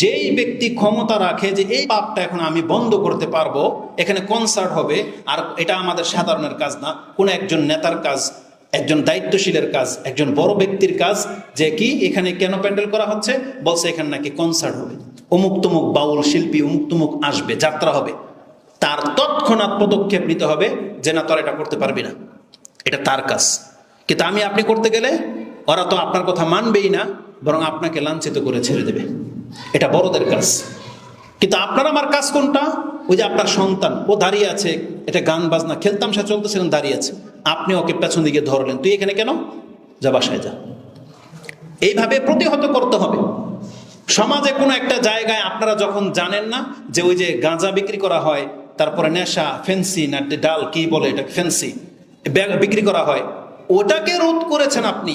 যেই ব্যক্তি ক্ষমতা রাখে যে এই পাপটা এখন আমি বন্ধ করতে পারব, এখানে কনসার্ট হবে, আর এটা আমাদের সাধারণের কাজ না। কোনো একজন নেতার কাজ, একজন দায়িত্বশীলের কাজ, একজন বড় ব্যক্তির কাজ, যে কি এখানে কেন প্যান্ডেল করা হচ্ছে? বলছে এখানে নাকি কনসার্ট হবে। অমুক তমুক বাউল শিল্পী, অমুক তমুক আসবে, যাত্রা হবে। তার তৎক্ষণাৎ পদক্ষেপ নিতে হবে যে না, তোর এটা করতে পারবি না। এটা তার কাজ। কিন্তু আমি, আপনি করতে গেলে, ওরা তো আপনার কথা মানবেই না, বরং আপনাকে লাঞ্ছিত করে ছেড়ে দেবে। এটা বড়দের কাজ। কিন্তু আপনার আমার কাজ কোনটা? ওই যে আপনার সন্তান, ও দাঁড়িয়ে আছে, এটা গান, বাজনা খেলতাম সে চলতেছে, এখন দাঁড়িয়ে আছে। আপনি ওকে পেছন দিকে ধরলেন, তুই এখানে কেন? যা বাসায় যা। এইভাবে প্রতিহত করতে হবে। সমাজে কোনো একটা জায়গায় আপনারা যখন জানেন না যে ওই যে গাঁজা বিক্রি করা হয়, তারপরে নেশা, ফেন্সি, না ডাল, কি বলে এটা ফেন্সি বিক্রি করা হয়, ওটাকে রোধ করেছেন আপনি,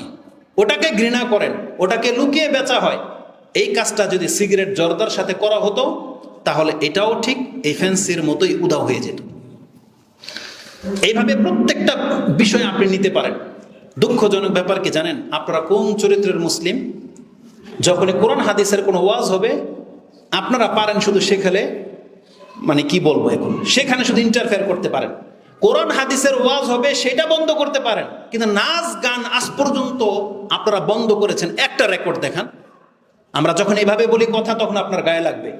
ওটাকে ঘৃণা করেন, ওটাকে লুকিয়ে বেচা হয়। এই কাজটা যদি সিগারেট জর্দার সাথে করা হতো, তাহলে এটাও ঠিক, এই ফেন্সির মতোই উদাও হয়ে যেত। এইভাবে প্রত্যেকটা বিষয় আপনি নিতে পারেন। দুঃখজনক ব্যাপার কি জানেন? আপনারা কোন চরিত্রের মুসলিম? যখনই কোরআন হাদিসের কোনো ওয়াজ হবে, আপনারা পারেন শুধু সেখানে মানে কি বলব এখন? সেখানে শুধু ইন্টারফেয়ার করতে পারেন। কোরআন হাদিসের ওয়াজ হবে, সেটা বন্ধ করতে পারেন। কিন্তু নাচ গান আজ পর্যন্ত আপনারা বন্ধ করেছেন। একটা রেকর্ড দেখান। আমরা যখন এইভাবে বলি কথা, তখন আপনার গায়ে লাগবে।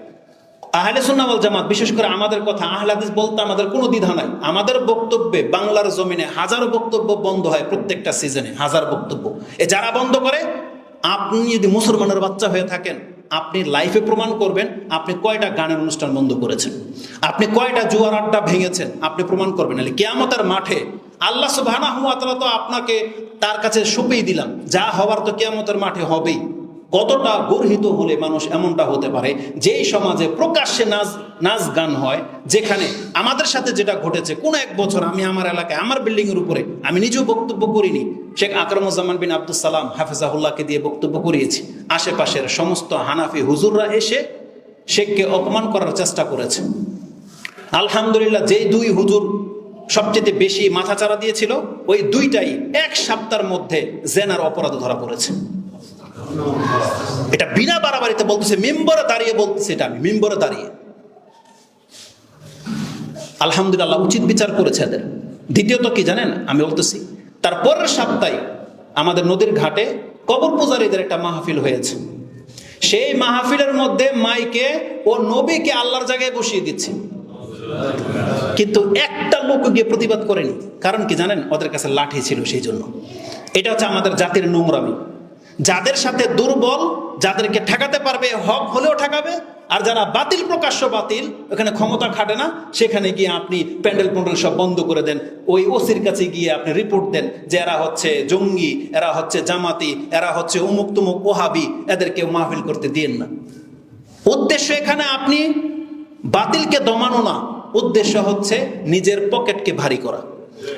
আহলে সুন্নাওয়াল জামাত, বিশেষ করে আমাদের কথা, আহলে হাদিস বলতে আমাদের কোনো দ্বিধা নাই। আমাদের বক্তব্যে বাংলার জমিনে হাজার বক্তব্য বন্ধ হয় প্রত্যেকটা সিজনে, হাজার বক্তব্য। এ যারা বন্ধ করে, আপনি যদি মুসলমানের বাচ্চা হয়ে থাকেন, আপনি লাইফে প্রমাণ করবেন, আপনি কয়টা গানের অনুষ্ঠান বন্ধ করেছেন। আপনি কয়টা জুয়ার আড্ডা ভেঙেছেন, আপনি প্রমাণ করবেন। কেয়ামতের মাঠে আল্লাহ তাআলা তো আপনাকে তার কাছে সঁপেই দিলাম, যা হওয়ার তো কেয়ামতের মাঠে হবেই। কতটা গর্হিত হলে মানুষ এমনটা হতে পারে? যেই সমাজে প্রকাশ্যে নাচ নাচ গান হয়, যেখানে আমাদের সাথে যেটা ঘটেছে, কোন এক বছর আমি আমার এলাকায়, আমার বিল্ডিং এর উপরে, আমি নিজেও বক্তব্য করিনি। শেখ আকরমুজ্জামান বিন আব্দুল সালাম হাফিজাহুল্লাহকে দিয়ে বক্তব্য করিয়েছি। আশেপাশের সমস্ত হানাফি হুজুররা এসে শেখকে অপমান করার চেষ্টা করেছে। আলহামদুলিল্লাহ, যেই দুই হুজুর সবচেয়ে বেশি মাথাচাড়া দিয়েছিল, ওই দুইটাই এক সপ্তাহের মধ্যে জেনার অপরাধ ধরা পড়েছে। এটা বিনা বাড়াবাড়িতে বলতেছে, মেম্বরে দাঁড়িয়ে বলতেছে এটা আমি, মেম্বরে দাঁড়িয়ে। আলহামদুলিল্লাহ, উচিত বিচার করেছে এদের। দ্বিতীয়ত কি জানেন? আমি বলতেছি, তার পরের সপ্তাহে আমাদের নদীর ঘাটে কবর পূজারীদের একটা মাহফিল হয়েছে। সেই মাহফিলের মধ্যে মাইকে ও নবীকে আল্লাহর জায়গায় বসিয়ে দিচ্ছে। কিন্তু একটা লোক গিয়ে প্রতিবাদ করেনি। কারণ কি জানেন? ওদের কাছে লাঠি ছিল সেই জন্য। এটা হচ্ছে আমাদের জাতির নোংরামি। যাদের সাথে দুর্বল, যাদেরকে ঠেকাতে পারবে, হক হলেও ঠেকাবে, আর যারা বাতিল, প্রকাশ্য বাতিল, ওখানে ক্ষমতা খাটে না, সেখানে গিয়ে আপনি প্যান্ডেল প্যান্ডেল সব বন্ধ করে দেন। ওই ওসির কাছে গিয়ে আপনি রিপোর্ট দেন যে এরা হচ্ছে জঙ্গি, এরা হচ্ছে জামাতি, এরা হচ্ছে উমুক তুমুক ওহাবি, এদেরকে মাহফিল করতে দিয়েন না। উদ্দেশ্য এখানে আপনি বাতিলকে দমানো না, উদ্দেশ্য হচ্ছে নিজের পকেটকে ভারী করা।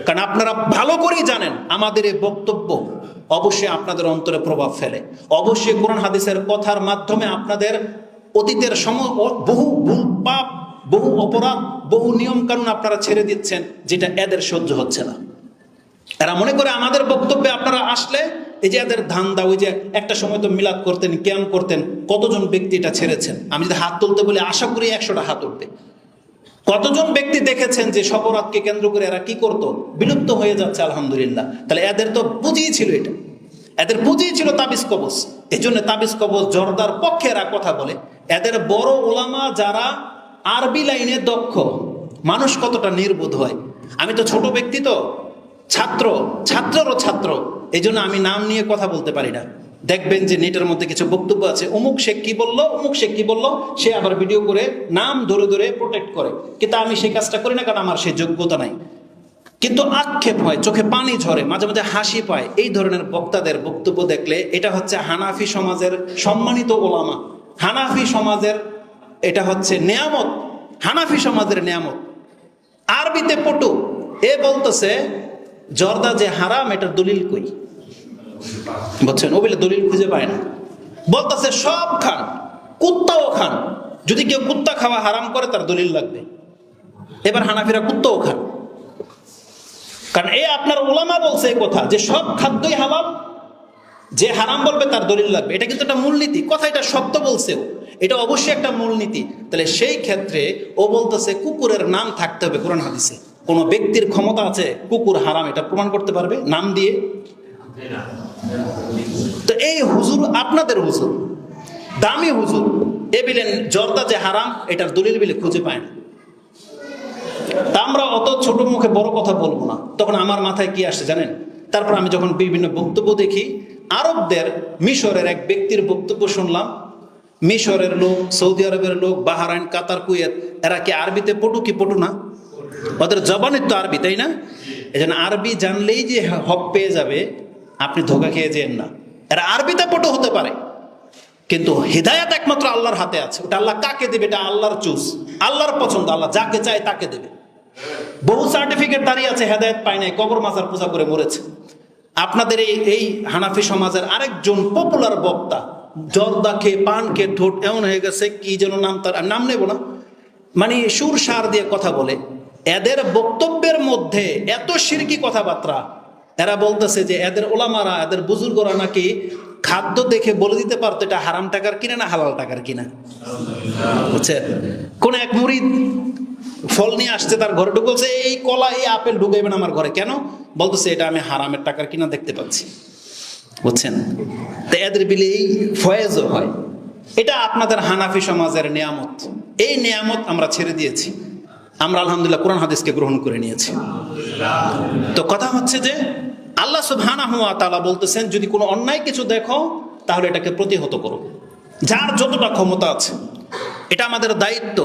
কারণ আপনারা ভালো করেই জানেন আমাদের এই বক্তব্য অবশ্যই আপনাদের অন্তরে প্রভাব ফেলে। অবশ্যই কোরআন হাদিসের কথার মাধ্যমে আপনাদের অতীতের সম বহু ভুল পাপ, বহু অপরাধ, বহু নিয়ম কানুন আপনারা ছেড়ে দিচ্ছেন, যেটা এদের সহ্য হচ্ছে না। এরা মনে করে আমাদের বক্তব্যে আপনারা আসলে এই যে এদের ধান্দা, ওই যে একটা সময় তো মিলাদ করতেন, ক্যাম করতেন, কতজন ব্যক্তি এটা ছেড়েছেন? আমি যদি হাত তুলতে বলি, আশা করি একশোটা হাত উঠবে। কতজন ব্যক্তি দেখেছেন যে সপরাধকে কেন্দ্র করে এরা কি করত? বিলুপ্ত হয়ে যাচ্ছে, আলহামদুলিল্লাহ। তাহলে এদের তো পুঁজিই ছিল এটা। এদের পুঁজিই ছিল তাবিজ কবচ। এই জন্য তাবিজ কবচ জর্দার পক্ষে এরা কথা বলে। এদের বড় ওলামা যারা আরবি লাইনে দক্ষ, মানুষ কতটা নির্বোধ হয়। আমি তো ছোট ব্যক্তি তো, ছাত্র, ছাত্ররও ছাত্র। এই জন্য আমি নাম নিয়ে কথা বলতে পারি না। দেখবেন যে নেটের মধ্যে কিছু বক্তব্য আছে, অমুক শেখ কি বলল, অমুক শেখ কি বলল, সে আবার ভিডিও করে নাম ধরে ধরে প্রোটেক্ট করে। কিন্তু আমি সেই কাজটা করি না কারণ আমার সেই যোগ্যতা নাই। কিন্তু আক্ষেপ হয়, চোখে পানি ঝরে, মাঝে মাঝে হাসি পায়। এই ধরনের বক্তাদের বক্তব্য দেখলে এটা হচ্ছে হানাফি সমাজের সম্মানিত ওলামা। হানাফি সমাজের এটা হচ্ছে নেয়ামত। হানাফি সমাজের নেয়ামত। আরবিতে পটু, এ বলতেছে, জর্দা যে হারাম, এটার দলিল কই? বুঝছেন ও বলে দলিল খুঁজে পায় না। বলতেছে, সব খান, কুত্তাও খান। যদি কেউ কুত্তা খাওয়া হারাম করে, তার দলিল লাগবে। এবার হানাফিরা কুত্তাও খান। কারণ এ আপনার ওলামা বলছে এই কথা, যে সব খাদ্যই হালাল, যে হারাম বলবে, তার দলিল লাগবে। এটা কিন্তু একটা মূলনীতি। কথা এটা সত্য বলছেও এটা অবশ্যই একটা মূলনীতি। তাহলে সেই ক্ষেত্রে ও বলতেছে, কুকুরের নাম থাকতে হবে কোরআন হাদিসে। কোনো ব্যক্তির ক্ষমতা আছে, কুকুর হারাম, এটা প্রমাণ করতে পারবে? নাম দিয়ে? তো এই হুজুর আপনাদের হুজুর, দামি হুজুর, এ বিলেন জর্দা যে হারাম, এটার দলিল বিলে খুঁজে পায় না। তা আমরা অত ছোট মুখে বড় কথা বলব না। তখন আমার মাথায় কি আসে জানেন? তারপর আমি যখন বিভিন্ন বক্তব্য দেখি, আরবদের মিশরের এক ব্যক্তির বক্তব্য শুনলাম। মিশরের লোক, সৌদি আরবের লোক, বাহারাইন, কাতার, কুয়েত, এরা কি আরবিতে পটু কি পটু না? ওদের জবানের তো আরবি, তাই না? এই আরবি জানলেই যে হক পেয়ে যাবে আপনি ধোকা খেয়ে যেন না। এরা আরবিতে পটু হতে পারে। কিন্তু হৃদায়ত একমাত্র আল্লাহর হাতে আছে। ওটা আল্লাহ কাকে দেবে? এটা আল্লাহর চুজ। আল্লাহর পছন্দ। আল্লাহ যাকে চায় তাকে দেবে। বহু সার্টিফিকেট দাঁড়িয়ে আছে, হেদায়ত পায় নাই, কবর মাজার পূজা করে মরেছে। আপনাদের এই এই হানাফি সমাজের আরেকজন পপুলার বক্তা, জর্দা খেয়ে পান খেয়ে ঠোঁট এমন হয়ে গেছে, কি যেন নাম তার নাম নেব না। মানে সুর সার দিয়ে কথা বলে। এদের বক্তব্যের মধ্যে এত সিরকি কথাবার্তা এরা বলতেছে যে এদের ওলামারা, এদের বুজুর্গরা নাকি খাদ্য দেখে বলে দিতে পারতো এটা হারাম টাকার কিনা না হালাল টাকার কিনা। বুঝছেন? কোন এক মুরিদ ফল নিয়ে আসছে তার ঘরে ঢুকছে এই কলা, এই আপেল ঢুকাইবেন আমার ঘরে। কেন? বলতেছে, এটা আমি হারামের টাকার কিনা দেখতে পাচ্ছি। বুঝছেন? তো এদের বিলে এই ফয়েজও হয়। এটা আপনাদের হানাফি সমাজের নিয়ামত। এই নিয়ামত আমরা ছেড়ে দিয়েছি। আমরা আলহামদুলিল্লাহ কোরআন হাদিসকে গ্রহণ করে নিয়েছি। তো কথা হচ্ছে যে আল্লাহ সুবহানাহু ওয়া তাআলা বলতেছেন, যদি কোনো অন্যায় কিছু দেখো, তাহলে এটাকে প্রতিহত করো। যার যতটা ক্ষমতা আছে, এটা আমাদের দায়িত্ব।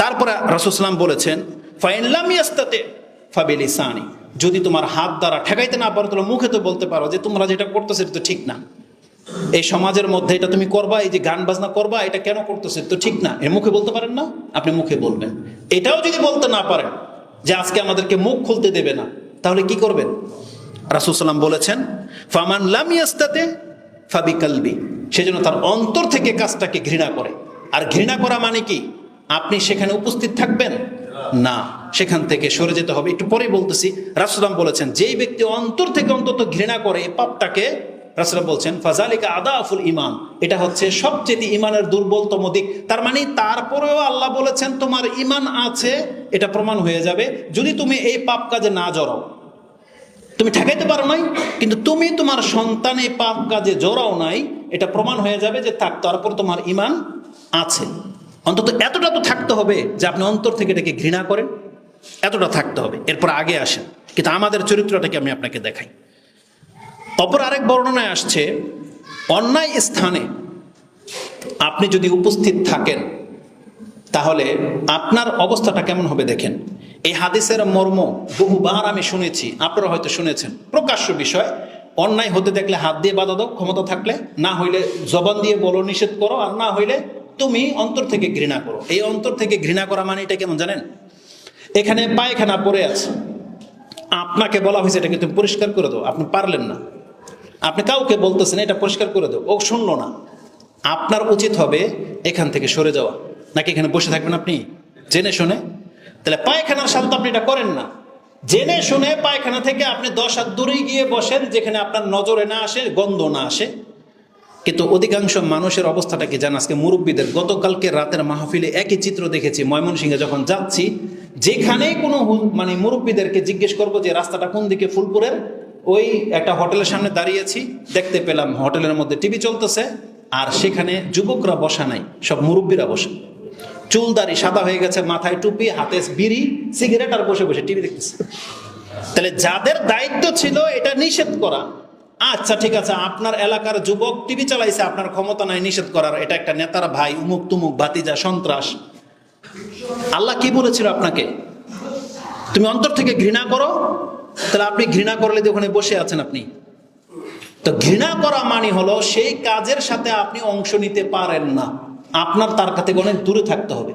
তারপরে রাসূলুল্লাহ বলেছেন ফাইনলাম ইয়াস্তাতে ফাবিলিসানি। যদি তোমার হাত দ্বারা ঠেকাইতে না পারো, তাহলে মুখে তো বলতে পারো যে তোমরা যেটা করতেছো, এটা তো ঠিক না। এই সমাজের মধ্যে এটা তুমি করবা, এই যে গান বাজনা করবা, এটা কেন করতেছে তো ঠিক না। এর মুখে বলতে পারেন না, আপনি মুখে বলবেন। এটাও যদি বলতে না পারেন যে আজকে আমাদেরকে মুখ খুলতে দেবে না, তাহলে কি করবেন? রাসুসাল্লাম বলেছেন, ফামান লামিয়াস্তাতে ফাবি কালবি সেজন্য তার অন্তর থেকে কাজটাকে ঘৃণা করে। আর ঘৃণা করা মানে কি? আপনি সেখানে উপস্থিত থাকবেন? না। সেখান থেকে সরে যেতে হবে। একটু পরে বলতেছি রাসুলাম বলেছেন, যেই ব্যক্তি অন্তর থেকে অন্তত ঘৃণা করে, এই পাপটাকে রাসুলাম বলছেন ফাজালিকা আদা আফুল ইমান এটা হচ্ছে সবচেয়ে ইমানের দুর্বলতম দিক। তার মানে তারপরেও আল্লাহ বলেছেন, তোমার ইমান আছে, এটা প্রমাণ হয়ে যাবে। যদি তুমি এই পাপ কাজে না জড়াও তুমি ঠেকাইতে পারো নাই, কিন্তু তুমি তোমার সন্তানে পাপ কাজে জড়াও নাই, এটা প্রমাণ হয়ে যাবে যে থাক তারপর তোমার ইমান আছে। অন্তত এতটা তো থাকতে হবে যে আপনি অন্তর থেকে এটাকে ঘৃণা করেন। এতটা থাকতে হবে। এরপর আগে আসেন। কিন্তু আমাদের চরিত্রটাকে আমি আপনাকে দেখাই। অপর আরেক বর্ণনায় আসছে, অন্যায় স্থানে আপনি যদি উপস্থিত থাকেন তাহলে আপনার অবস্থাটা কেমন হবে দেখেন। এই হাদিসের মর্ম বহুবার আমি শুনেছি, আপনারা হয়তো শুনেছেন। প্রকাশ্য বিষয়, অন্যায় হতে দেখলে হাত দিয়ে বাধা দাও, ক্ষমতা থাকলে, না হইলে জবান দিয়ে বলো, নিষেধ করো, আর না হইলে তুমি অন্তর থেকে ঘৃণা করো। এই অন্তর থেকে ঘৃণা করা মানে এটা কেমন জানেন? এখানে পায়খানা পড়ে আছে। আপনাকে বলা হয়েছে, এটাকে তুমি পরিষ্কার করে দাও। আপনি পারলেন না। আপনি কাউকে বলতেছেন, এটা পরিষ্কার করে দাও। ও শুনলো না। আপনার উচিত হবে এখান থেকে সরে যাওয়া। নাকি এখানে বসে থাকবেন আপনি? জেনে শুনে? তাহলে পায়খানার সাথে আপনি এটা করেন না। জেনে শুনে পায়খানা থেকে আপনি দশ হাত দূরে গিয়ে বসেন, যেখানে আপনার নজরে না আসে, গন্ধ না আসে। কিন্তু অধিকাংশ মানুষের অবস্থাটা কি জান? আজকে মুরব্বীদের, গতকালকে রাতের মাহফিলে একই চিত্র দেখেছি। ময়মনসিংহে যখন যাচ্ছি, যেখানে কোনো মানে মুরব্বীদেরকে জিজ্ঞেস করব যে, রাস্তাটা কোন দিকে? ফুলপুরের? ওই একটা হোটেলের সামনে দাঁড়িয়েছি, দেখতে পেলাম হোটেলের মধ্যে টিভি চলতেছে, আর সেখানে যুবকরা বসা নাই, সব মুরব্বীরা বসে। চুলদারি সাদা হয়ে গেছে, মাথায় টুপি, হাতে বিড়ি, সিগারেট আর বসে বসে টিভি দেখতেছে। তাহলে যাদের দায়িত্ব ছিল এটা নিষেধ করা। আচ্ছা ঠিক আছে, আপনার এলাকার যুবক টিভি চালাইছে, আপনার ক্ষমতা নাই নিষেধ করার, এটা একটা নেতার ভাই, উমুক তুমুক, ভাতিজা, সন্ত্রাস। আল্লাহ কি বলেছিল আপনাকে? তুমি অন্তর থেকে ঘৃণা করো, তাহলে আপনি ঘৃণা করলে ওখানে বসে আছেন আপনি। তো ঘৃণা করা মানে হলো, সেই কাজের সাথে আপনি অংশ নিতে পারেন না। আপনার তার কাছে অনেক দূরে থাকতে হবে।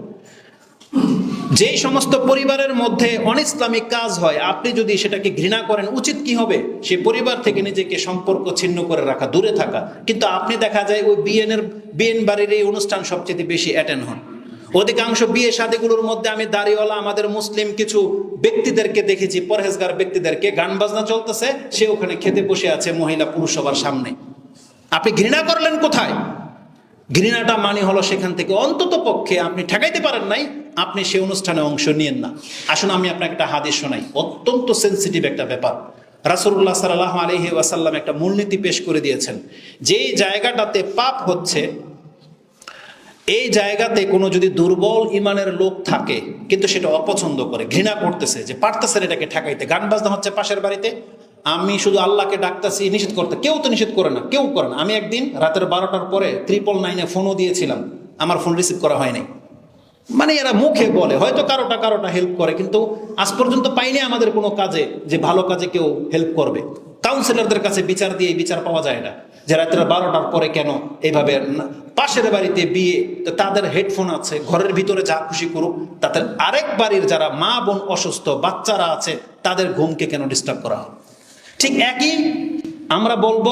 যেই সমস্ত পরিবারের মধ্যে অনিসলামিক কাজ হয়, আপনি যদি সেটাকে ঘৃণা করেন, উচিত কি হবে? সে পরিবার থেকে নিজেকে সম্পর্ক ছিন্ন করে রাখা, দূরে থাকা। কিন্তু আপনি দেখা যায় ওই বিয়েনের বিয়েন বাড়ির এই অনুষ্ঠান সবচেয়ে বেশি অ্যাটেন্ড হন। অধিকাংশ বিয়ে শাদিগুলোর মধ্যে আমি দাঁড়িয়েওয়ালা আমাদের মুসলিম কিছু ব্যক্তিদেরকে দেখেছি, পরহেজগার ব্যক্তিদেরকে। গান বাজনা চলতেছে, সে ওখানে খেতে বসে আছে, মহিলা, পুরুষ সবার সামনে। আপনি ঘৃণা করলেন কোথায়? ঘৃণাটা মানে হলো সেখান থেকে অন্তত পক্ষে আপনি ঠেকাইতে পারেন নাই, আপনি সেই অনুষ্ঠানে অংশ নিয়েন না। আসুন, আমি আপনাকে একটা হাদিস শোনাই। অত্যন্ত সেন্সিটিভ একটা ব্যাপার। রাসুল্লাহ সাল্লাহ আলহি ওয়াসাল্লাম একটা মূলনীতি পেশ করে দিয়েছেন। যেই জায়গাটাতে পাপ হচ্ছে, এই জায়গাতে কোনো যদি দুর্বল ইমানের লোক থাকে, কিন্তু সেটা অপছন্দ করে, ঘৃণা করতেছে, যে পারতেছেন এটাকে ঠেকাইতে। গান বাজনা হচ্ছে পাশের বাড়িতে আমি শুধু আল্লাহকে ডাকতেছি, নিষেধ করতে। কেউ তো নিষেধ করে না, কেউ করে না। আমি একদিন রাতের বারোটার পরে ত্রিপল নাইনে ফোনও দিয়েছিলাম। আমার ফোন রিসিভ করা হয়নি মানে এরা মুখে বলে, হয়তো কারোটা কারোটা হেল্প করে, কিন্তু আজ পর্যন্ত পাইনি আমাদের কোনো কাজে যে ভালো কাজে কেউ হেল্প করবে। কাউন্সিলরদের কাছে বিচার দিয়ে বিচার পাওয়া যায় না। যে রাত্রে বারোটার পরে কেন এইভাবে পাশের বাড়িতে বিয়ে তাদের হেডফোন আছে, ঘরের ভিতরে যা খুশি করুক, তাদের আরেক বাড়ির যারা মা বোন অসুস্থ, বাচ্চারা আছে, তাদের ঘুমকে কেন ডিস্টার্ব করা হয়? ঠিক একই আমরা বলব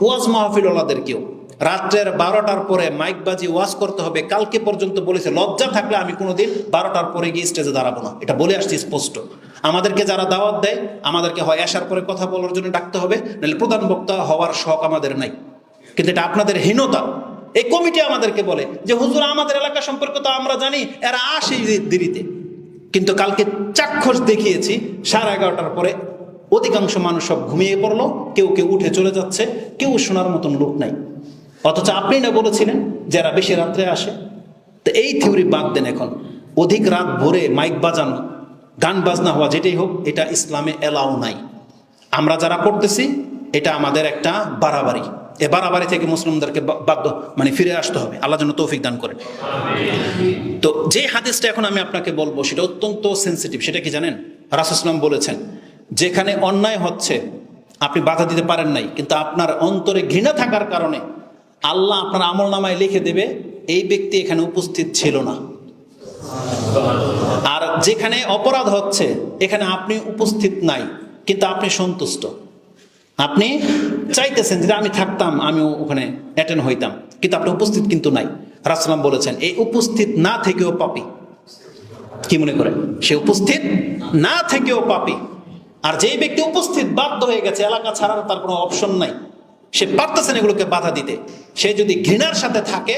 ওয়াজ মাহফিল ওলাদেরকেও। রাত্রের বারোটার পরে মাইক বাজি ওয়াজ করতে হবে। কালকে পর্যন্ত বলেছে, লজ্জা থাকলে আমি কোনোদিন বারোটার পরে গিয়ে স্টেজে দাঁড়াবো না। এটা বলে আসছি স্পষ্ট। আমাদেরকে যারা দাওয়াত দেয়, আমাদেরকে হয় আসার পরে কথা বলার জন্য ডাকতে হবে, নাহলে প্রধান বক্তা হওয়ার শখ আমাদের নাই। কিন্তু এটা আপনাদের হীনতা। এই কমিটি আমাদেরকে বলে যে, হুজুর, আমাদের এলাকা সম্পর্কে তো আমরা জানি, এরা আসে দেরিতে কিন্তু কালকে চাক্ষুষ দেখিয়েছি, সাড়ে এগারোটার পরে অধিকাংশ মানুষ সব ঘুমিয়ে পড়ল, কেউ কেউ উঠে চলে যাচ্ছে, কেউ শোনার মতন লোক নাই। অথচ আপনি না বলেছিলেন যারা বেশি রাত্রে আসে? তো এই থিওরি বাদ দেন এখন। অধিক রাত ভোরে মাইক বাজানো, গান বাজনা হওয়া যেটাই হোক, এটা ইসলামে এলাও নাই। আমরা যারা করতেছি এটা আমাদের একটা বাড়াবাড়ি। এ বাড়াবাড়ি থেকে মুসলিমদেরকে বাধ্য মানে ফিরে আসতে হবে। আল্লাহ যেন তৌফিক দান করেন। তো যে হাদিসটা এখন আমি আপনাকে বলব, সেটা অত্যন্ত সেন্সিটিভ সেটা কি জানেন? রাসুসলাম বলেছেন যেখানে অন্যায় হচ্ছে, আপনি বাধা দিতে পারেন নাই, কিন্তু আপনার অন্তরে ঘৃণা থাকার কারণে আল্লাহ আপনার আমল নামায় লিখে দেবে, এই ব্যক্তি এখানে উপস্থিত ছিল না। আর যেখানে অপরাধ হচ্ছে, এখানে আপনি উপস্থিত নাই, কিন্তু আপনি সন্তুষ্ট। আপনি চাইতেছেন যে আমি থাকতাম, আমিও ওখানে অ্যাটেন্ড হইতাম, কিন্তু আপনি উপস্থিত কিন্তু নাই। রাসলাম বলেছেন, এই উপস্থিত না থেকেও পাপি। কি মনে করেন সে উপস্থিত না থেকেও পাপি। আর যেই ব্যক্তি উপস্থিত বাধ্য হয়ে গেছে, এলাকা ছাড়ার তার কোনো অপশন নাই। সে পারতেছে এগুলোকে বাধা দিতে। সে যদি ঘৃণার সাথে থাকে,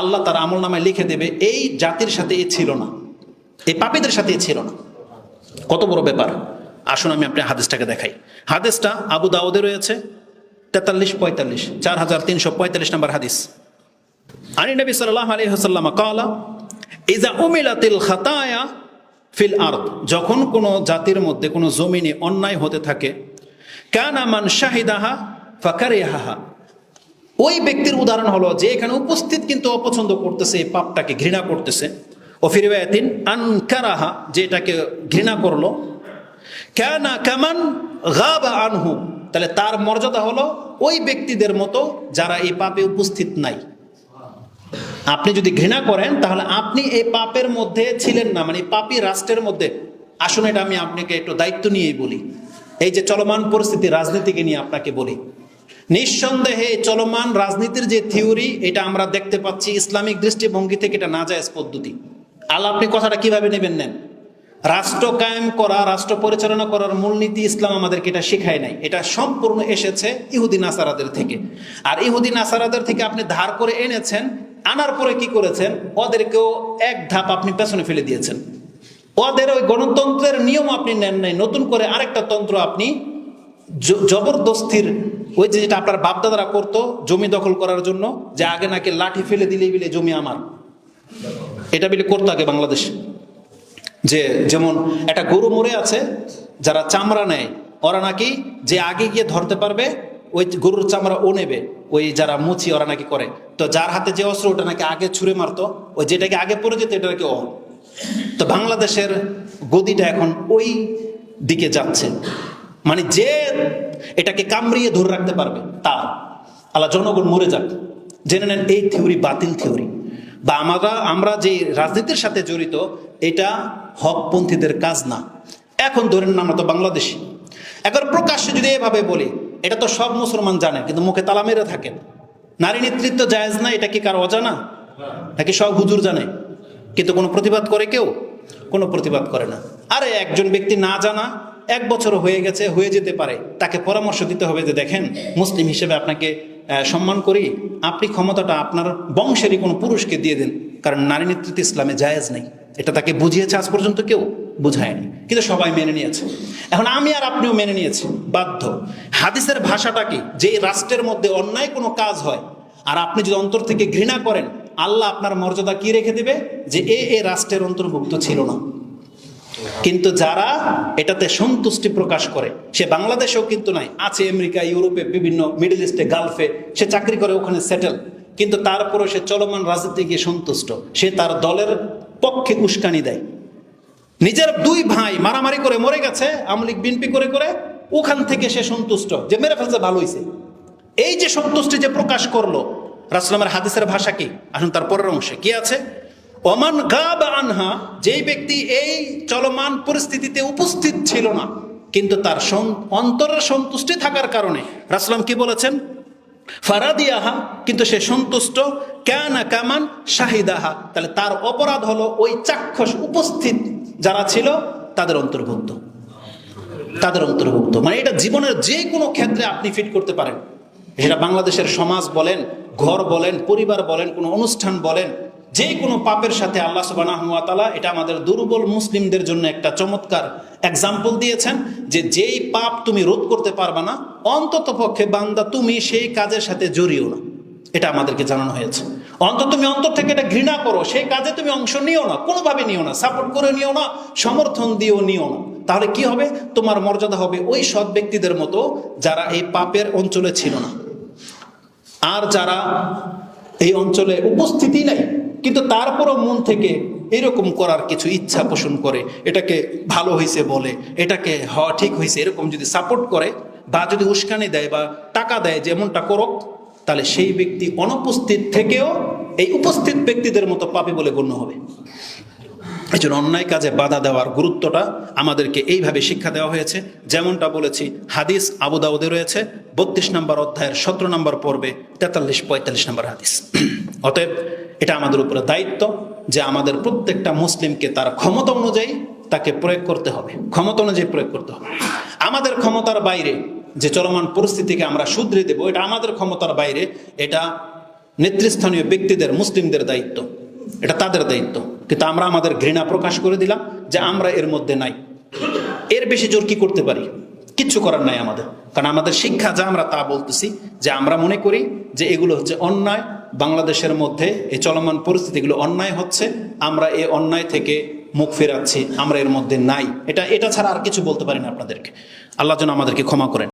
আল্লাহ তার আমল নামায় লিখে দেবে, এই জাতির সাথে এ ছিল না। এই পাপীদের সাথে এ ছিল না। কত বড় ব্যাপার। আসুন আমি আপনি হাদিসটাকে দেখাই। হাদিসটা আবু দাউদে রয়েছে, তেতাল্লিশ পঁয়তাল্লিশ, চার হাজার তিনশো পঁয়তাল্লিশ নম্বর হাদিস। আনি নবী সাল্লাহ আলী হাসাল্লাম কালা ইজা উমিলাতিল খাতায়া ফিল আর্দ, যখন কোনো জাতির মধ্যে কোনো জমিনে অন্যায় হতে থাকে, কান আমান শাহিদাহা ফাকারিয়াহা ওই ব্যক্তির উদাহরণ হলো যে এখানে উপস্থিত কিন্তু অপছন্দ করতেছে, এই পাপটাকে ঘৃণা করতেছে। ও ফিরবায়াতিন আনকারাহা, যে এটাকে ঘৃণা করল। কানা কামান গাবা আনহু, তাহলে তার মর্যাদা হলো ওই ব্যক্তিদের মতো যারা এই পাপে উপস্থিত নাই। আপনি যদি ঘৃণা করেন, তাহলে আপনি এই পাপের মধ্যে ছিলেন না মানে পাপি রাষ্ট্রের মধ্যে। আসুন এটা আমি আপনাকে একটু দায়িত্ব নিয়েই বলি। এই যে চলমান পরিস্থিতি রাজনীতিকে নিয়ে আপনাকে বলি। নিঃসন্দেহে চলমান রাজনীতির যে থিওরি, এটা আমরা দেখতে পাচ্ছি ইসলামিক দৃষ্টিভঙ্গি থেকে এটা না যায় পদ্ধতি। আল্লাহ, আপনি কথাটা কীভাবে নেবেন নেন? রাষ্ট্র কায়েম করা, রাষ্ট্র পরিচালনা করার মূলনীতি ইসলাম আমাদেরকে এটা শেখায় নাই। এটা সম্পূর্ণ এসেছে ইহুদি নাসারাদের থেকে। আর ইহুদি নাসারাদের থেকে আপনি ধার করে এনেছেন আনার পরে কি করেছেন? ওদেরকেও এক ধাপ আপনি পেছনে ফেলে দিয়েছেন। ওদের ওই গণতন্ত্রের নিয়ম আপনি নেন নাই, নতুন করে আরেকটা তন্ত্র আপনি জবরদস্তির ওই যে যেটা আপনার বাপদাদারা করতো, জমি দখল করার জন্য, যে আগে নাকি লাঠি ফেলে দিলেই বিলে জমি আমার। এটা বিলে করতো আগে বাংলাদেশ। যে যেমন একটা গরু মরে আছে, যারা চামড়া নেয়, ওরা নাকি যে আগে গিয়ে ধরতে পারবে ওই গরুর চামড়া ও নেবে, ওই যারা মুচি ওরা নাকি করে। তো যার হাতে যে অস্ত্র, ওটা নাকি আগে ছুঁড়ে মারতো, ওই যেটাকে আগে পড়ে যেত, এটা নাকি ও তো বাংলাদেশের গদিটা এখন ওই দিকে যাচ্ছে। মানে যে এটাকে কামড়িয়ে ধরে রাখতে পারবে তার আল্লাহ জনগণ মরে যাক। জেনে নেন, এই থিওরি বাতিল থিওরি। বা আমরা আমরা যে রাজনীতির সাথে জড়িত, এটা হকপন্থীদের কাজ না। এখন ধরেন আমরা তো বাংলাদেশি। এখন প্রকাশ্যে যদি এভাবে বলি এটা তো সব মুসলমান জানে, কিন্তু মুখে তালা মেরে থাকেন নারী নেতৃত্ব জায়েজ না, এটা কি কার অজানা? নাকি সব হুজুর জানে? কিন্তু কোনো প্রতিবাদ করে কেউ? কোনো প্রতিবাদ করে না। আরে, একজন ব্যক্তি না জানা, এক বছর হয়ে গেছে, হয়ে যেতে পারে। তাকে পরামর্শ দিতে হবে যে, দেখেন, মুসলিম হিসেবে আপনাকে সম্মান করি। আপনি ক্ষমতাটা আপনার বংশেরই কোনো পুরুষকে দিয়ে দিন। কারণ নারী নেতৃত্ব ইসলামে জায়েজ নেই। এটা তাকে বুঝিয়েছে আজ পর্যন্ত কেউ? বুঝায়নি, কিন্তু সবাই মেনে নিয়েছে। এখন আমি আর আপনিও মেনে নিয়েছি, বাধ্য। হাদিসের ভাষাটা কি? যে রাষ্ট্রের মধ্যে অন্যায় কোনো কাজ হয়, আর আপনি যদি অন্তর থেকে ঘৃণা করেন, আল্লাহ আপনার মর্যাদা কি রেখে দিবে? যে এ এ রাষ্ট্রের অন্তর্ভুক্ত ছিল না। কিন্তু যারা এটাতে সন্তুষ্টি প্রকাশ করে, সে বাংলাদেশেও কিন্তু নাই, আছে আমেরিকা, ইউরোপে, বিভিন্ন মিডল ইস্টে, গালফে, সে চাকরি করে ওখানে সেটেল। কিন্তু তারপরে সে চলমান রাজনীতি গিয়ে সন্তুষ্ট। সে তার দলের পক্ষে উস্কানি দেয়। নিজের দুই ভাই মারামারি করে মরে গেছে আমলিক বিনপি করে করে ওখান থেকে সে সন্তুষ্ট, যে মেরে ফেলছে, ভালো হয়েছে এই যে সন্তুষ্টি যে প্রকাশ করল রাসলামের হাদিসের ভাষা কি? আসুন তার পরের অংশে। কি আছে? ওমান গাব আনহা, যেই ব্যক্তি এই চলমান পরিস্থিতিতে উপস্থিত ছিল না, কিন্তু তার অন্তরের সন্তুষ্টি থাকার কারণে রাসলাম কি বলেছেন? ফারাদিয়াহা, কিন্তু সে সন্তুষ্ট। কেন কামান শাহিদাহা। তাহলে তার অপরাধ হলো ওই চাক্ষুষ উপস্থিত যারা ছিল, তাদের অন্তর্ভুক্ত। তাদের অন্তর্ভুক্ত। মানে এটা জীবনের যে কোনো ক্ষেত্রে আপনি ফিট করতে পারেন। সেটা বাংলাদেশের সমাজ বলেন, ঘর বলেন, পরিবার বলেন, কোনো অনুষ্ঠান বলেন যে কোনো পাপের সাথে আল্লাহ সুবাহ এটা আমাদের দুর্বল মুসলিমদের জন্য একটা চমৎকার এক্সাম্পল দিয়েছেন যে যেই পাপ তুমি রোধ করতে পারবা না, অন্তত পক্ষে বান্দা তুমি সেই কাজের সাথে জড়িও না। এটা আমাদেরকে জানানো হয়েছে। অন্তত তুমি অন্তর থেকে এটা ঘৃণা করো, সেই কাজে তুমি অংশ নিও না, কোনোভাবে নিও না সাপোর্ট করে নিও না, সমর্থন দিও নিও না। তাহলে কি হবে? তোমার মর্যাদা হবে ওই সৎ ব্যক্তিদের মতো যারা এই পাপের অঞ্চলে ছিল না। আর যারা এই অঞ্চলে উপস্থিতি নাই কিন্তু তারপরও মন থেকে এরকম করার কিছু ইচ্ছা পোষণ করে, এটাকে ভালো হয়েছে বলে, এটাকে হওয়া ঠিক হয়েছে এরকম যদি সাপোর্ট করে বা যদি উস্কানি দেয় বা টাকা দেয়, যেমনটা করক, তাহলে সেই ব্যক্তি অনুপস্থিত থেকেও এই উপস্থিত ব্যক্তিদের মতো পাপি বলে গণ্য হবে। এই জন্য অন্যায় কাজে বাধা দেওয়ার গুরুত্বটা আমাদেরকে এইভাবে শিক্ষা দেওয়া হয়েছে। যেমনটা বলেছি, হাদিস আবুদাউদে রয়েছে, বত্রিশ নম্বর অধ্যায়ের সতেরো নম্বর পর্বে তেতাল্লিশ, পঁয়তাল্লিশ নম্বর হাদিস। অতএব এটা আমাদের উপরে দায়িত্ব যে আমাদের প্রত্যেকটা মুসলিমকে তার ক্ষমতা অনুযায়ী তাকে প্রয়োগ করতে হবে। ক্ষমতা অনুযায়ী প্রয়োগ করতে হবে। আমাদের ক্ষমতার বাইরে যে চলমান পরিস্থিতিকে আমরা শুধরে দেব, এটা আমাদের ক্ষমতার বাইরে, এটা নেতৃস্থানীয় ব্যক্তিদের, মুসলিমদের দায়িত্ব। এটা তাদের দায়িত্ব। কিন্তু আমরা আমাদের ঘৃণা প্রকাশ করে দিলাম যে আমরা এর মধ্যে নাই। এর বেশি জোর কি করতে পারি? কিচ্ছু করার নাই আমাদের। কারণ আমাদের শিক্ষা যা আমরা তা বলতেছি, যে আমরা মনে করি যে এগুলো হচ্ছে অন্যায়, বাংলাদেশের মধ্যে এই চলমান পরিস্থিতিগুলো অন্যায় হচ্ছে, আমরা এই অন্যায় থেকে মুখ ফেরাচ্ছি, আমরা এর মধ্যে নাই। এটা এটা ছাড়া আর কিছু বলতে পারি না আপনাদেরকে। আল্লাহ যেন আমাদেরকে ক্ষমা করেন।